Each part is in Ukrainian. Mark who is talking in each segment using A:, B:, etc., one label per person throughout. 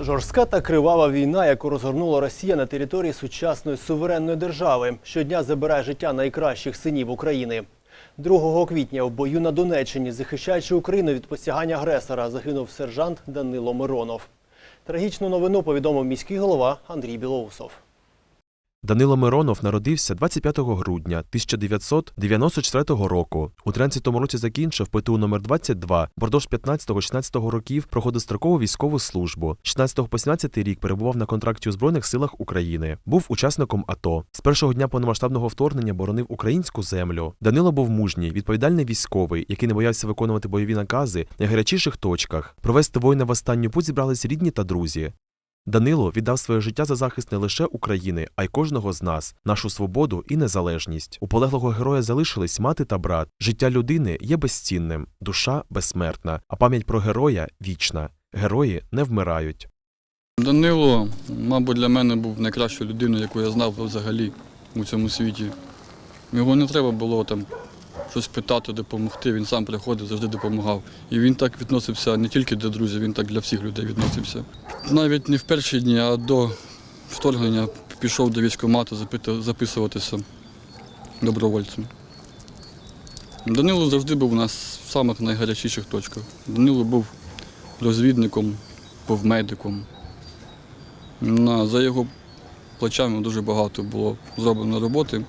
A: Жорстка та кривава війна, яку розгорнула Росія на території сучасної суверенної держави, щодня забирає життя найкращих синів України. 2 квітня в бою на Донеччині, захищаючи Україну від посягання агресора, загинув сержант Данило Миронов. Трагічну новину повідомив міський голова Андрій Білоусов.
B: Данило Миронов народився 25 грудня 1994 року. У 13-му році закінчив ПТУ номер 22 Бордож 15-16 років проходив строкову військову службу. 16 по 17 рік перебував на контракті у Збройних силах України. Був учасником АТО. З першого дня повномасштабного вторгнення боронив українську землю. Данило був мужній, відповідальний військовий, який не боявся виконувати бойові накази на найгарячіших точках. Провести воїна в останню путь зібрались рідні та друзі. Данило віддав своє життя за захист не лише України, а й кожного з нас, нашу свободу і незалежність. У полеглого героя залишились мати та брат. Життя людини є безцінним, душа безсмертна, а пам'ять про героя вічна. Герої не вмирають.
C: Данило, мабуть, для мене був найкращою людиною, яку я знав взагалі у цьому світі. Його не треба було там щось питати, допомогти. Він сам приходив, завжди допомагав. І він так відносився не тільки до друзів, він так для всіх людей відносився. Навіть не в перші дні, а до вторгнення пішов до військкомату записуватися добровольцем. Данило завжди був у нас в самих найгарячіших точках. Данило був розвідником, був медиком. За його плечами дуже багато було зроблено роботи,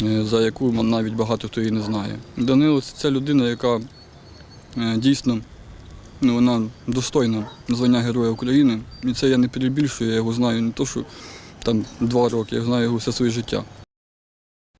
C: за яку навіть багато хто її не знає. Данило це людина, яка е, дійсно ну, вона достойна звання Героя України. І це я не перебільшую, я його знаю не то, що там два роки, я знаю його все своє життя.